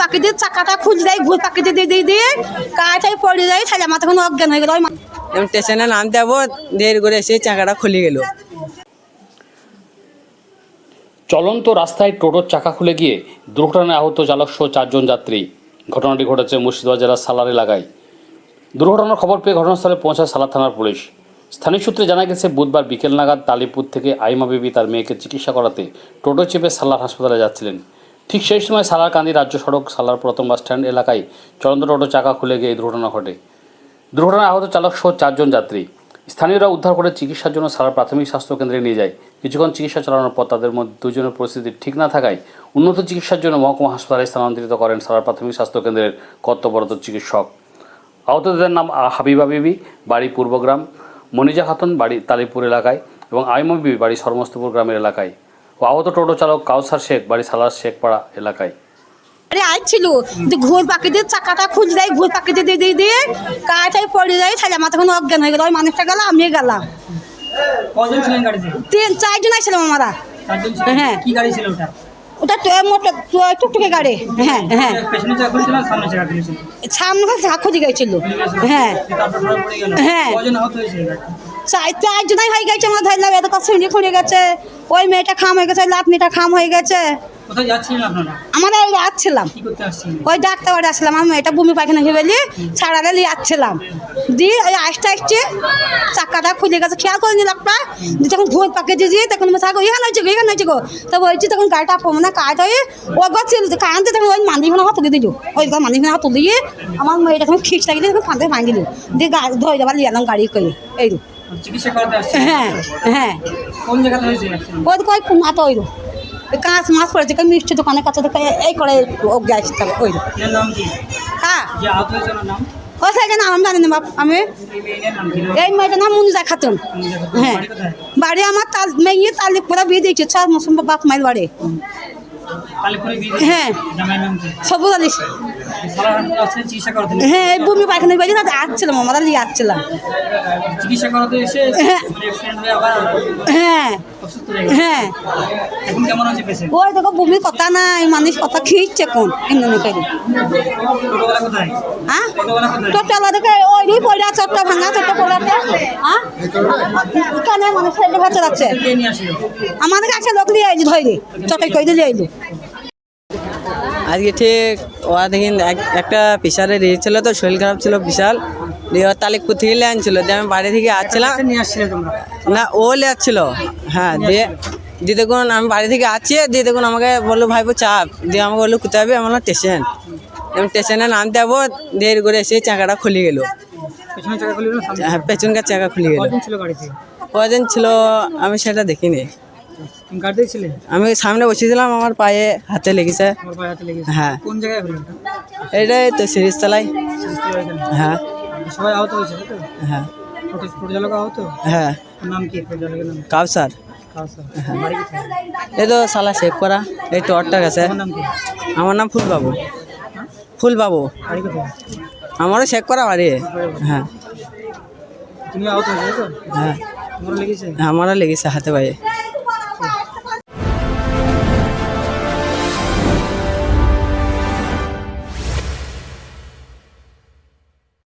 পাখি দিয়ে চাকাটা খুঁজ দেয় ঘুর পাখি দিয়ে দিয়ে দিয়ে কাটাই পড়ে যায় তাহলে আমার তখন অজ্ঞান হয়ে গেল। স্টেশনে নামতে যাব দেরি করে এসে চাকাটা খুলে গেল। চলন্ত রাস্তায় টোটোর চাকা খুলে গিয়ে দুর্ঘটনায় আহত চালক সহ চারজন যাত্রী। ঘটনাটি ঘটেছে মুর্শিদাবাদ জেলার সালার এলাকায়। দুর্ঘটনার খবর পেয়ে ঘটনাস্থলে পৌঁছায় সালার থানার পুলিশ। স্থানীয় সূত্রে জানা গেছে বুধবার বিকেল নাগাদ তালিপুর থেকে আইমা বিবি তার মেয়েকে চিকিৎসা করাতে টোটো চেপে সালার হাসপাতালে যাচ্ছিলেন। ঠিক সেই সময় সালার কান্দি রাজ্য সড়ক সালার প্রথম বাস স্ট্যান্ড এলাকায় চলন্ত টোটো চাকা খুলে গিয়ে দুর্ঘটনা ঘটে। দুর্ঘটনায় আহত চালক সহ চারজন যাত্রী। স্থানীয়রা উদ্ধার করে চিকিৎসার জন্য সারা প্রাথমিক স্বাস্থ্য কেন্দ্রে নিয়ে যায়। কিছুক্ষণ চিকিৎসা চালানোর পর তাদের মধ্যে দুজনের পরিস্থিতি ঠিক না থাকায় উন্নত চিকিৎসার জন্য মহকুমা হাসপাতালে স্থানান্তরিত করেন সারা প্রাথমিক স্বাস্থ্য কেন্দ্রের কর্তব্যরত চিকিৎসক। আহতদের নাম হাবিবা বিবি, বাড়ি পূর্বগ্রাম মনিজা খাতুন, বাড়ি তালিপুর এলাকায় এবং আইমা বিবি, বাড়ি সর্মস্তপুর গ্রামের এলাকায়। ও আহত টোটো চালক কাউসার শেখ বাড়ি সালার শেখপাড়া এলাকায়। আরে আসছিল কিন্তু ঘুর পাখি দিয়ে চাকাটা খুঁজ দেয় ঘুর পাখি দিয়ে দিয়ে দিয়ে দিয়ে কাটাই পড়ে যায় তাহলে আমার তখন অজ্ঞান হয়ে গেল ওই মানুষটা গেল আমি গেলাম। তিন চারজন আসছিলাম আমরা হ্যাঁ। কি গাড়ি ছিল ওটা? টুকটুকে গাড়ি। হ্যাঁ হ্যাঁ। সামনে চাকা খুলেছিল সামনে যা খুঁজে গেছিল হ্যাঁ। হ্যাঁ। চারজনাই হয়ে গেছে আমরা ধরলাম এত কষ্ট শুনে খুঁড়ে গেছে। ওই মেয়েটা খাম হয়ে গেছে লাতনিটা খাম হয়ে গেছে। আমরা ওই আসছিলাম ওই ডাক্তার বাড়ি আসলাম আমি এটা বমি পায়খানা হয়ে বলি ছাড়ালে নিয়ে আসছিলাম দিয়ে ওই আসতে আসছে চাকাটা খুলে গেছে খেয়াল করে নিলাম না দিয়ে তখন ভোট পাকে দিয়ে দিয়ে তখন আমি থাকো এখানে হয়েছে গো হয়েছে গো। তো বলছি তখন গাড়িটা মানে কাজ হয়ে ও গছিল কাঁদতে তখন ওই মান্দি হাত তুলে দিল। ওই মান্দি হাত তুলে দিয়ে আমার মেয়েটা তখন খিচ লাগিয়ে তখন ফাঁদে ভাঙি দিল দিয়ে গাড়ি ধরে যাবার নিয়ে এলাম গাড়ি করে এই। রো। চিকিৎসা করাতে আসছেন? হ্যাঁ হ্যাঁ। কোন জায়গাতে হয়েছে accident? ওই কই কুমাতে ওই ওই কাঁচ মাছ পড়েছে কই মিষ্টি দোকানের কাছে তো এই করে ও গ্যাস ওই রো। নাম কি? হ্যাঁ যে আহত হয়েছে ওনার নাম? ও সাইকেল নাম আমি জানি না বাপ আমি এই মেয়েটার নাম মুনিজা খাতুন। হ্যাঁ। বাড়ি আমার তাল মেয়ে তালিক পুরা বিয়ে দিয়েছে ছ মুসুম বাপ মায়ের বাড়ি। হ্যাঁ। চিকিৎসা করাতে হ্যাঁ এই বমি আসছিলাম আমরা আসছিলাম হ্যাঁ। অ্যাক্সিডেন্ট হয়ে হ্যাঁ। ওই দেখো বমি কথা নাই মানুষ কথা খিচ্ছে কোন? এমনি হ্যাঁ দেখে ওই রে পয়লা চট্ট ভাঙা চট্ট পড়াতে হ্যাঁ কেন মানুষ ভাতে আমাদের কাছে লোক নিয়ে আইলি ধরে। চটাই কই দিয়ে আইলি। আজকে ঠিক ওরা দেখি এক- একটা পিসারের ইয়ে ছিল তো শরীর খারাপ ছিল বিশাল। দিয়ে ওর তালিকপুর থেকে নিয়ে আনছিল দিয়ে আমি বাড়ি থেকে আসছিলাম। তোমরা? না ও লেয়াচ্ছিল হ্যাঁ দিয়ে দিয়ে দেখুন আমি বাড়ি থেকে আসছি দিয়ে দেখুন আমাকে বলল ভাইপো চাপ দিয়ে আমাকে বলল কোথায় যাবে? আমার স্টেশন। আমি স্টেশনে নামতে যাব দেরি করে এসে চাকাটা খুলে গেল। হ্যাঁ পেছনকার চাকা খুলে গেল। কজন ছিল আমি সেটা দেখিনি। আমি সামনে বসেছিলাম আমার পায়ে হাতে লেগেছে। পায়ে হাতে লেগেছে। হ্যাঁ। কোন জায়গায় এটাই তো সিরিজ এখানে। হ্যাঁ। সবাই আহত হয়েছে তো? হ্যাঁ। আহত? হ্যাঁ। নাম কি? টোটো নাম? কাউসার। কোথায়? এই তো সালা শেক করা। এই টরটা গেছে আমার নাম ফুলবাবু। ফুলবাবু। আমারও শেক করা বাড়ি। হ্যাঁ। তো? হ্যাঁ আমারও লেগেছে হাতে পায়ে।